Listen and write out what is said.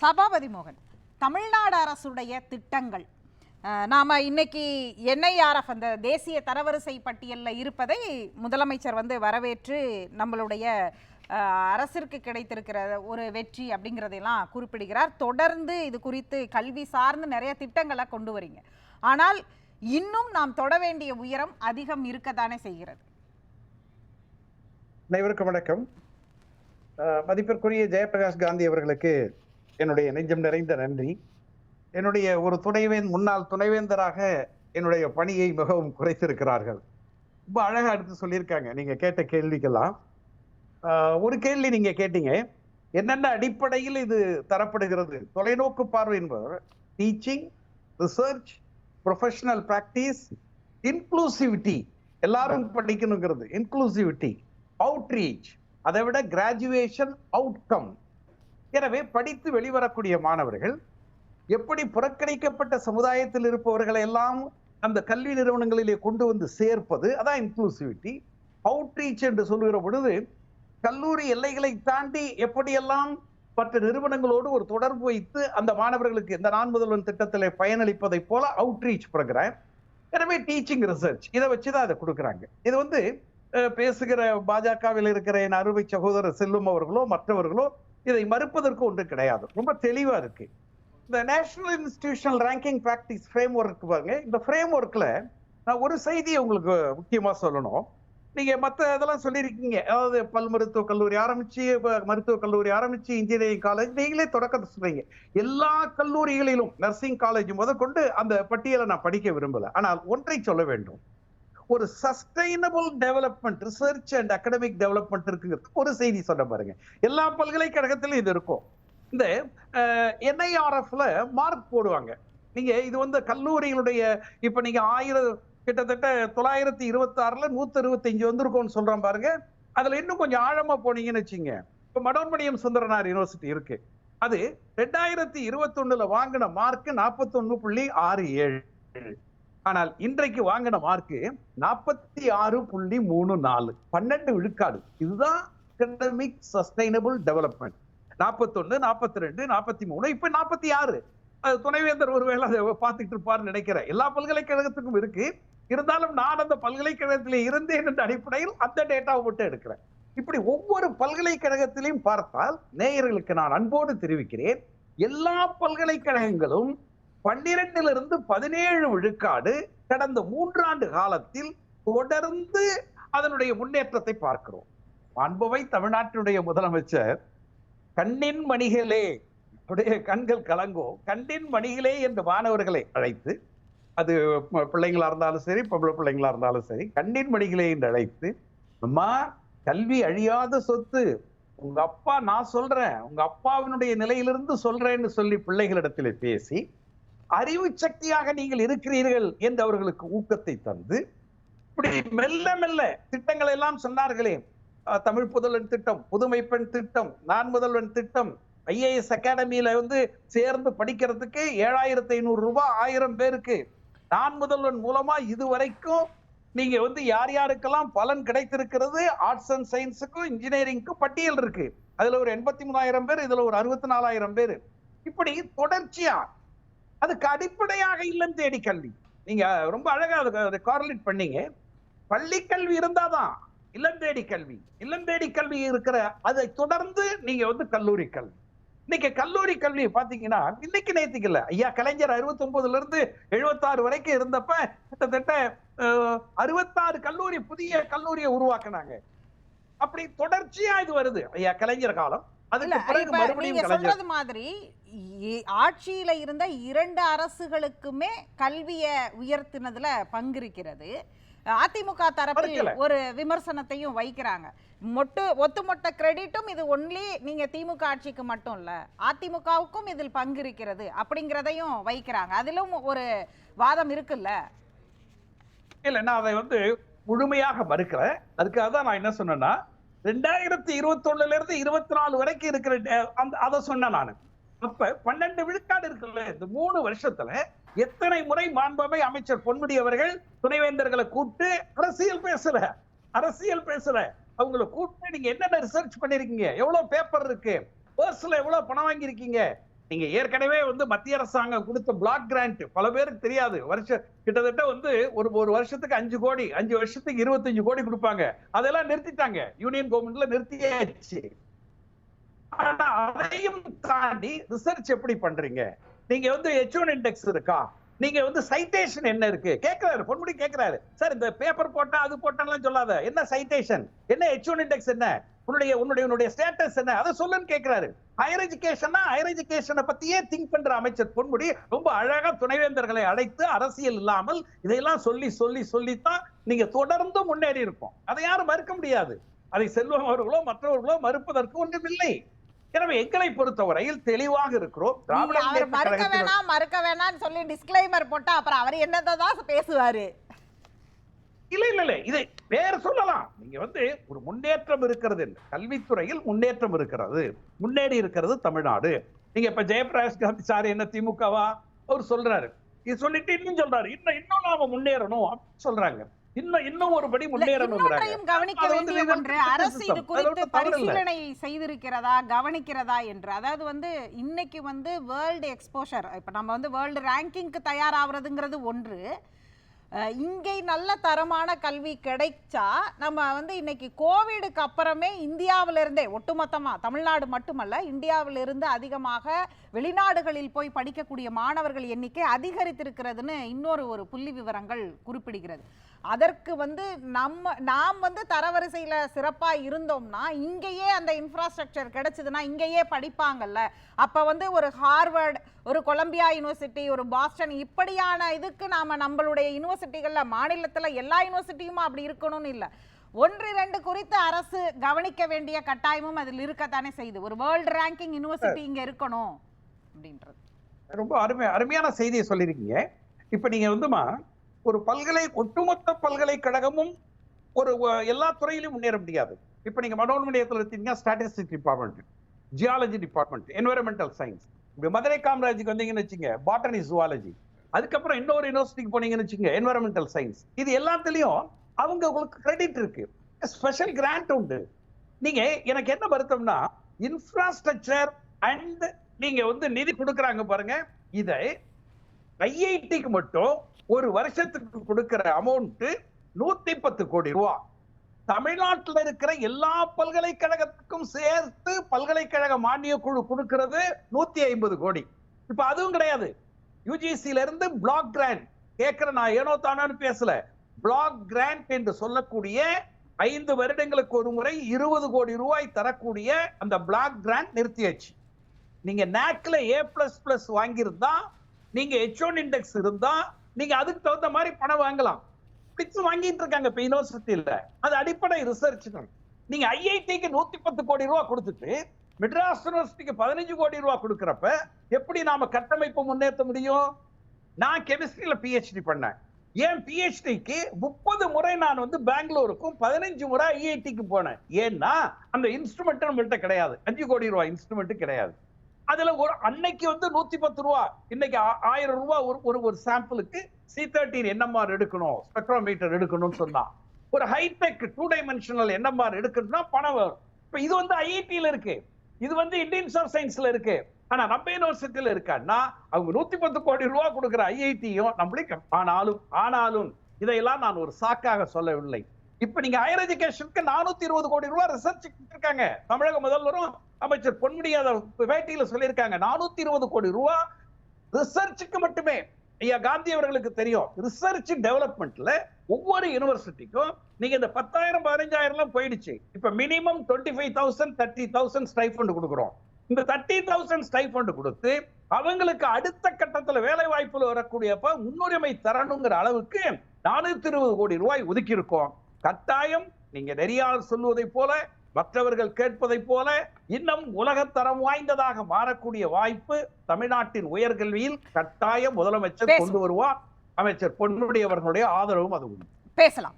சபாபதி மோகன் தமிழ்நாடு அரசுடைய திட்டங்கள். நாம் இன்னைக்கு என்ஐஆர்எஃப் அந்த தேசிய தரவரிசை பட்டியலில் இருப்பதை முதலமைச்சர் வந்து வரவேற்று நம்மளுடைய அரசிற்கு கிடைத்திருக்கிற ஒரு வெற்றி அப்படிங்கிறதையெல்லாம் குறிப்பிடுகிறார். தொடர்ந்து இது குறித்து கல்வி சார்ந்து நிறைய திட்டங்களை கொண்டு வரீங்க. ஆனால் இன்னும் நாம் தொட வேண்டிய உயரம் அதிகம் இருக்கத்தானே செய்கிறது? அனைவருக்கும் வணக்கம். மதிப்பிற்குரிய ஜெயபிரகாஷ் காந்தி அவர்களுக்கு என்னுடைய நெஞ்சம் நிறைந்த நன்றி. என்னுடைய ஒரு துணைவேந் முன்னாள் துணைவேந்தராக என்னுடைய பணியை மிகவும் குறைத்திருக்கிறார்கள். ரொம்ப அழகா எடுத்து சொல்லியிருக்காங்க. நீங்க கேட்ட கேள்விக்கெல்லாம். ஒரு கேள்வி நீங்க கேட்டீங்க. என்னென்ன அடிப்படையில் இது தரப்படுகிறது? தொலைநோக்கு பார்வை என்பவர் teaching research professional practice inclusivity எல்லாரும் படிக்கணுங்கிறது. இன்க்ளூசிவிட்டி அவுட்ரீச் அதை விட கிராஜுவேஷன் அவுட்கம் எனவே படித்து வெளிவரக்கூடிய மாணவர்கள் எப்படி புறக்கணிக்கப்பட்ட சமுதாயத்தில் இருப்பவர்களை எல்லாம் அந்த கல்வி நிறுவனங்களிலே கொண்டு வந்து சேர்ப்பது அதான் இன்க்ளூசிவிட்டி அவுட்ரீச் என்று சொல்லுகிற பொழுது கல்லூரி எல்லைகளை தாண்டி எப்படியெல்லாம் மற்ற நிறுவனங்களோடு ஒரு தொடர்பு வைத்து அந்த மாணவர்களுக்கு இந்த நான் முதல்வன் திட்டத்தில் பயனளிப்பதைப் போல அவுட்ரீச் ப்ரோக்ராம் எனவே டீச்சிங் ரிசர்ச் இதை வச்சு தான் அதை கொடுக்குறாங்க. இது வந்து பேசுகிற பாஜகவில் இருக்கிற என் அருமை சகோதரர் செல்லும் அவர்களோ மற்றவர்களோ இதை மறுப்பதற்கு ஒன்று கிடையாது. ரொம்ப தெளிவா இருக்கு. இந்த national institutional ranking practice framework பாருங்க. இந்த ஃப்ரேம் ஒர்க்கில் நான் ஒரு செய்தியை உங்களுக்கு முக்கியமாக சொல்லணும். நீங்கள் மற்ற இதெல்லாம் சொல்லியிருக்கீங்க. அதாவது பல் மருத்துவக் கல்லூரி ஆரம்பித்து மருத்துவக் கல்லூரி ஆரம்பிச்சு இன்ஜினியரிங் காலேஜ் நீங்களே தொடக்கத்தை சொல்கிறீங்க எல்லா கல்லூரிகளிலும் நர்சிங் காலேஜ் முதற்கொண்டு அந்த பட்டியலை நான் படிக்க விரும்பலை. ஆனால் ஒன்றை சொல்ல வேண்டும். ஒரு sustainable development research and academic development இருக்குங்கிறது ஒரு செய்தி சொல்ல பாருங்க. எல்லா பல்கலைக்கழகத்திலும் இது இருக்கும். இந்த என்ஐஆர்எஃப்ல மார்க் போடுவாங்க. நீங்க இது வந்து கல்லூரிகளுடைய இப்ப நீங்க ஆயிரம் கிட்டத்தட்ட தொள்ளாயிரத்தி இருபத்தி ஆறுல நூத்தி இருபத்தஞ்சு வந்திருக்கோம்னு சொல்றோம் பாருங்க. அதுல இன்னும் கொஞ்சம் ஆழமா போனீங்கன்னு வச்சுங்க. இப்ப மடோன்மணியம் சுந்தரனார் யூனிவர்சிட்டி இருக்கு. அது ரெண்டாயிரத்தி இருபத்தி ஒண்ணுல வாங்கின மார்க் நாற்பத்தி ஒன்னு புள்ளி ஆறு ஏழு. ஆனால் இன்றைக்கு வாங்கின மார்க்கு நாற்பத்தி ஆறு புள்ளி மூணு நாலு. பன்னெண்டு விழுக்காடு. இதுதான் அகடமிக் சஸ்டைனபிள் டெவலப்மெண்ட் நாற்பத்தொன்னு நாற்பத்தி ரெண்டு நாற்பத்தி மூணு இப்ப நாற்பத்தி ஆறு. அது துணைவேந்தர் ஒருவேளை அதை பார்த்துக்கிட்டு இருப்பார்னு நினைக்கிறேன். எல்லா பல்கலைக்கழகத்துக்கும் இருக்கு. இருந்தாலும் நான் அந்த பல்கலைக்கழகத்தில் இருந்தேன் என்ற அடிப்படையில் அந்த டேட்டாவை மட்டும் எடுக்கிறேன். இப்படி ஒவ்வொரு பல்கலைக்கழகத்திலையும் பார்த்தால் நேயர்களுக்கு நான் அன்போடு தெரிவிக்கிறேன் எல்லா பல்கலைக்கழகங்களும் பன்னிரண்டிலிருந்து பதினேழு விழுக்காடு கடந்த மூன்றாண்டு காலத்தில் தொடர்ந்து அதனுடைய முன்னேற்றத்தை பார்க்கிறோம். அன்பவை தமிழ்நாட்டினுடைய முதலமைச்சர் கண்ணின் மணிகளே கண்கள் கலங்கோ கண்ணின் மணிகளே என்று மாணவர்களை அழைத்து அது பிள்ளைங்களா இருந்தாலும் சரி பொம்பளை பிள்ளைங்களா இருந்தாலும் சரி கண்ணின் மணிகளே என்று அழைத்து அம்மா கல்வி அழியாத சொத்து. உங்க அப்பா நான் சொல்றேன். உங்க அப்பாவினுடைய நிலையிலிருந்து சொல்றேன்னு சொல்லி பிள்ளைகளிடத்தில் பேசி அறிவு சக்தியாக நீங்கள் இருக்கிறீர்கள் என்று அவர்களுக்கு ஊக்கத்தை தந்து இப்படி மெல்ல மெல்ல திட்டங்கள் எல்லாம் சொன்னார்களே. தமிழ் புதல்வன் திட்டம் புதுமை பெண் திட்டம் நான் முதல்வன் திட்டம் ஐஏஎஸ் அகாடமியில வந்து சேர்ந்து படிக்கிறதுக்கு ஏழாயிரத்தி ஐநூறு ரூபாய் ஆயிரம் பேருக்கு. நான் முதல்வன் மூலமா இதுவரைக்கும் நீங்க வந்து யார் யாருக்கெல்லாம் பலன் கிடைத்திருக்கிறது ஆர்ட்ஸ் அண்ட் சயின்ஸுக்கும் இன்ஜினியரிங்க்கும் பட்டியல் இருக்கு. அதுல ஒரு எண்பத்தி மூணாயிரம் பேர் இதுல ஒரு அறுபத்தி நாலாயிரம் பேர். இப்படி தொடர்ச்சியா அதுக்கு அடிப்படையாக இல்லம் தேடி கல்வி. நீங்க ரொம்ப அழகா அதை கார்லேட் பண்ணீங்க. பள்ளி கல்வி இருந்தாதான் இல்லம் தேடி கல்வி. இல்லம் தேடி கல்வி இருக்கிற அதை தொடர்ந்து நீங்க வந்து கல்லூரி கல்வி. இன்னைக்கு கல்லூரி கல்வி பாத்தீங்கன்னா இன்னைக்கு நேத்துக்கு இல்ல ஐயா கலைஞர் அறுபத்தி ஒன்பதுல இருந்து எழுபத்தாறு வரைக்கும் இருந்தப்ப கிட்டத்தட்ட அறுபத்தாறு கல்லூரி புதிய கல்லூரியை உருவாக்குனாங்க. அப்படி தொடர்ச்சியா இது வருது ஐயா கலைஞர் காலம். நீங்க சொல்றது மாதிரி ஆட்சியில இருந்த இரண்டு அரசுகளுக்குமே கல்வியை உயர்த்தினதுல பங்கு இருக்கிறது அதிமுக தரப்பில். ஒரு விமர்சனத்தையும் வைக்கிறாங்க. மொட்டு ஒட்டுமொத்த கிரெடிட்டும் இது ஒன்லி நீங்க திமுக ஆட்சிக்கு மட்டும் இல்ல அதிமுகவுக்கும் இதில் பங்கு இருக்கிறது அப்படிங்கிறதையும் வைக்கிறாங்க. அதிலும் ஒரு வாதம் இருக்குல்ல? இல்ல நான் அதை வந்து முழுமையாக மறுக்கிறேன் அதுக்காக தான் நான் என்ன சொன்னேன்னா ரெண்டாயிரத்தி இருபத்தி ஒண்ணுல இருந்து இருபத்தி நாலு வரைக்கும் இருக்கிற அந்த அதை சொன்னேன் நான். அப்ப பன்னெண்டு விழுக்காடு இருக்குல்ல இந்த மூணு வருஷத்துல எத்தனை முறை மாண்பமை அமைச்சர் பொன்முடி அவர்கள் துணைவேந்தர்களை கூப்பிட்டு அரசியல் பேசுற அரசியல் பேசுற அவங்கள கூப்பிட்டு நீங்க என்னென்ன ரிசர்ச் பண்ணிருக்கீங்க? எவ்வளவு பேப்பர் இருக்கு? பர்ஸ்ல எவ்வளவு பணம் வாங்கியிருக்கீங்க? நீங்க ஏற்கனவே வந்து மத்திய அரசாங்கம் கொடுத்த பிளாக் கிராண்ட் பல பேருக்கு தெரியாது. வருஷம் கிட்டத்தட்ட வந்து ஒரு ஒரு வருஷத்துக்கு அஞ்சு கோடி அஞ்சு வருஷத்துக்கு இருபத்தஞ்சு கோடி கொடுப்பாங்க. அதெல்லாம் நிறுத்திட்டாங்க. யூனியன் கவர்மெண்ட்ல நிறுத்தியாச்சு. ஆனா அதையும் தாண்டி ரிசர்ச் எப்படி பண்றீங்க? நீங்க வந்து H1 ஒன் இண்டெக்ஸ் இருக்கா? நீங்க வந்து சைட்டேஷன் என்ன இருக்கு? கேட்கிறாரு பொன்முடி கேக்குறாரு. சார் இந்த பேப்பர் போட்டா அது போட்டான்லாம் சொல்லாத. என்ன சைட்டேஷன் என்ன H1 ஒன் இண்டெக்ஸ் என்ன? உன்னுடைய உன்னுடைய உன்னுடைய ஸ்டேட்டஸ் என்ன? அதை சொல்லுன்னு கேக்குறாரு ஹையர் எஜுகேஷனா ஹையர் எஜுகேஷனை பத்தியே திங்க் பண்ற அமைச்சர் பொன்முடி ரொம்ப அழகா துணைவேந்தர்களை அழைத்து அரசியல் இல்லாமல் இதையெல்லாம் சொல்லி சொல்லி சொல்லித்தான் நீங்க தொடர்ந்து முன்னேறி இருக்கும். அதை யாரும் மறுக்க முடியாது. அதை செல்வம் அவர்களோ மற்றவர்களோ மறுப்பதற்கு ஒன்றுமில்லை. எனவே எங்களை பொறுத்தவரையில் தெளிவாக இருக்கிறோம். திராவிட மறுக்க வேணாம் மறுக்க வேணாம்னு சொல்லி டிஸ்க்ளைமர் போட்டா அப்புறம் அவர் என்னத்தை தான் பேசுவாரு? இல்ல இல்ல இல்ல. இதை வேற சொல்லலாம். நீங்க வந்து ஒரு முன்னேற்றம் இருக்கிறது. கல்வித்துறையில் முன்னேற்றம் இருக்கிறது. முன்னேறி இருக்கிறது தமிழ்நாடு. நீங்க இப்ப ஜெயபிரகாஷ் காந்தி சார் என்ன திமுகவா? அவர் சொல்றாரு. இது சொல்லிட்டு இன்னும் சொல்றாரு. இன்னும் இன்னும் நாம முன்னேறணும் அப்படின்னு சொல்றாங்க. இன்னும் இன்னும் ஒரு படி இல்ல, முன்னேறணுங்கிறாங்க இன்னொன்றையும் கவனிக்க வேண்டிய ஒன்று. அரசு இது குறித்து. பரிசீலனை செய்திருக்கிறதா கவனிக்கிறதா என்று. அதாவது வந்து இன்னைக்கு வந்து வேர்ல்டு எக்ஸ்போஷர் இப்ப நம்ம வந்து வேர்ல்டு ரேங்கிங்க்கு தயாராகிறதுங்கிறது ஒன்று. இங்கே நல்ல தரமான கல்வி கிடைச்சா நம்ம வந்து இன்னைக்கு கோவிடுக்கு அப்புறமே இந்தியாவிலிருந்தே ஒட்டுமொத்தமாக தமிழ்நாடு மட்டுமல்ல இந்தியாவிலிருந்து அதிகமாக வெளிநாடுகளில் போய் படிக்கக்கூடிய மாணவர்கள் எண்ணிக்கை அதிகரித்திருக்கிறதுன்னு இன்னொரு ஒரு புள்ளி விவரங்கள் குறிப்பிடுகிறது. அதற்கு வந்து நம்ம நாம் வந்து தரவரிசையில சிறப்பா இருந்தோம்னா இங்கேயே அந்த இன்ஃப்ராஸ்ட்ரக்சர் கிடைச்சதுன்னா இங்கேயே படிப்பாங்கல்ல. அப்ப வந்து ஒரு ஹார்வர்ட் ஒரு கொலம்பியா யூனிவர்சிட்டி ஒரு பாஸ்டன் இப்படியான இதுக்கு நாம நம்மளுடைய யூனிவர்சிட்டிகளில் மாநிலத்துல எல்லா யூனிவர்சிட்டியுமா அப்படி இருக்கணும்னு இல்ல. ஒன்று இரண்டு குறித்து அரசு கவனிக்க வேண்டிய கட்டாயமும் அதில் இருக்கத்தானே செய்யுது ஒரு வேர்ல்டு ரேங்கிங் யூனிவர்சிட்டி இங்க இருக்கணும் அப்படின்றது. ரொம்ப அருமை அருமையான செய்தியை சொல்லியிருக்கீங்க. இப்போ நீங்கள் வந்துமா ஒரு பல்கலை ஒட்டுமொத்த பல்கலைக்கழகமும் ஒரு எல்லா துறையிலும் முன்னேற முடியாது. இப்ப நீங்க மனோன்மணியத்தில் எடுத்தீங்கன்னா statistic department geology department environmental science இப்ப மதுரை காமராஜுக்கு வந்தீங்கன்னு வச்சுங்க பாட்டனி ஜுவாலஜி அதுக்கப்புறம் இன்னொரு யூனிவர்சிட்டிக்கு போனீங்கன்னு வச்சுங்க என்வரன்மெண்டல் சயின்ஸ் இது எல்லாத்துலயும் அவங்க உங்களுக்கு கிரெடிட் இருக்கு. ஸ்பெஷல் கிராண்ட் உண்டு. நீங்க எனக்கு என்ன வருத்தம்னா இன்ஃப்ராஸ்ட்ரக்சர் அண்ட் நீங்க வந்து நிதி கொடுக்குறாங்க பாருங்க இதை ஐஐடிக்கு மட்டும் ஒரு வருஷத்துக்கு கொடுக்கிற அமௌண்ட் நூத்தி பத்து கோடி ரூபா. தமிழ்நாட்டில் இருக்கிற எல்லா பல்கலைக்கழகத்துக்கும் சேர்த்து பல்கலைக்கழக மானிய குழு கொடுக்கிறது நூத்தி ஐம்பது கோடி. இப்ப அதுவும் கிடையாது. யூஜிசில இருந்து பிளாக் கிராண்ட் கேட்கிற நான் ஏனோ தானோன்னு பேசல. பிளாக் கிராண்ட் என்று சொல்லக்கூடிய ஐந்து வருடங்களுக்கு ஒரு முறை இருபது கோடி ரூபாய் தரக்கூடிய அந்த பிளாக் கிராண்ட் நிறுத்தியாச்சு. நீங்க நேக்ல ஏ பிளஸ் பிளஸ் வாங்கியிருந்தா நீங்க H1 ஒன் இண்டெக்ஸ் இருந்தா நீங்க அதுக்கு தகுந்த மாதிரி பணம் வாங்கலாம். பிக்ஸ் வாங்கிட்டு இருக்காங்க இப்ப யூனிவர்சிட்டியில அது அடிப்படை ரிசர்ச் தான். நீங்க ஐஐடிக்கு நூத்தி பத்து கோடி ரூபா கொடுத்துட்டு மெட்ராஸ் யூனிவர்சிட்டிக்கு பதினஞ்சு கோடி ரூபா கொடுக்கறப்ப எப்படி நாம கட்டமைப்பு முன்னேற்ற முடியும்? நான் கெமிஸ்ட்ரியில பிஹெச்டி பண்ணேன். ஏன் பிஹெச்டிக்கு முப்பது முறை நான் வந்து பெங்களூருக்கும் பதினஞ்சு முறை ஐஐடிக்கு போனேன். ஏன்னா அந்த இன்ஸ்ட்ருமெண்ட் நம்மகிட்ட கிடையாது. அஞ்சு கோடி ரூபாய் இன்ஸ்ட்ருமெண்ட் கிடையாது. அதுல ஒரு அன்னைக்கு வந்து நூத்தி பத்து ரூபா இன்னைக்கு ஆ- ஆயிரம் ரூபாய் ஒரு ஒரு ஒரு சாம்பிளுக்கு சி தேர்ட்டின் என்எம்ஆர் எடுக்கணும்? ஸ்பெக்ட்ரோமீட்டர் எடுக்கணும்னு சொன்னா. ஒரு ஹைடெக் டூ டைமென்ஷனல் என்எம்ஆர் எடுக்கணும்னா பணம் வரும். இப்ப இது வந்து ஐஐடியில இருக்கு. இது வந்து இந்தியன் ஆஃப் சயின்ஸ்ல இருக்கு. ஆனா நம்ம யூனிவர்சிட்டியில இருக்கான்னா அவங்க நூத்தி பத்து கோடி ரூபா கொடுக்குற ஐஐடியும் நம்மளே ஆனாலும் ஆனாலும் இதையெல்லாம் நான் ஒரு சாக்காக சொல்லவில்லை. இப்ப நீங்க ஹையர் எஜுகேஷனுக்கு நானூத்தி இருபது கோடி ரூபாய் ரிசர்ச் இருக்காங்க தமிழக முதல்வரும் அமைச்சர் பொன்முடி அதை பேட்டியில சொல்லியிருக்காங்க. நானூத்தி இருபது கோடி ரூபாய் ரிசர்ச்சுக்கு மட்டுமே. ஐயா காந்தி அவர்களுக்கு தெரியும். ரிசர்ச் டெவலப்மெண்ட்ல ஒவ்வொரு யூனிவர்சிட்டிக்கும் நீங்க இந்த பத்தாயிரம் பதினஞ்சாயிரம் எல்லாம் போயிடுச்சு. இப்ப minimum twenty five thousand thirty thousand stipend கொடுக்குறோம். இந்த தேர்ட்டி தௌசண்ட் ஸ்டைஃபண்ட் கொடுத்து அவங்களுக்கு அடுத்த கட்டத்துல வேலை வாய்ப்புல வரக்கூடியப்ப முன்னுரிமை தரணுங்கிற அளவுக்கு நானூத்தி இருபது கோடி ரூபாய் ஒதுக்கி இருக்கோம் கட்டாயம் நீங்க நெறியாளர் சொல்வதை போல மற்றவர்கள் கேட்பதை போல இன்னும் உலகத்தரம் வாய்ந்ததாக மாறக்கூடிய வாய்ப்பு தமிழ்நாட்டின் உயர்கல்வியில் கட்டாயம் முதலமைச்சர். கொண்டு வருவார். அமைச்சர் பொன்முடி அவர்களுடைய ஆதரவும் அது உண்டு. பேசலாம்.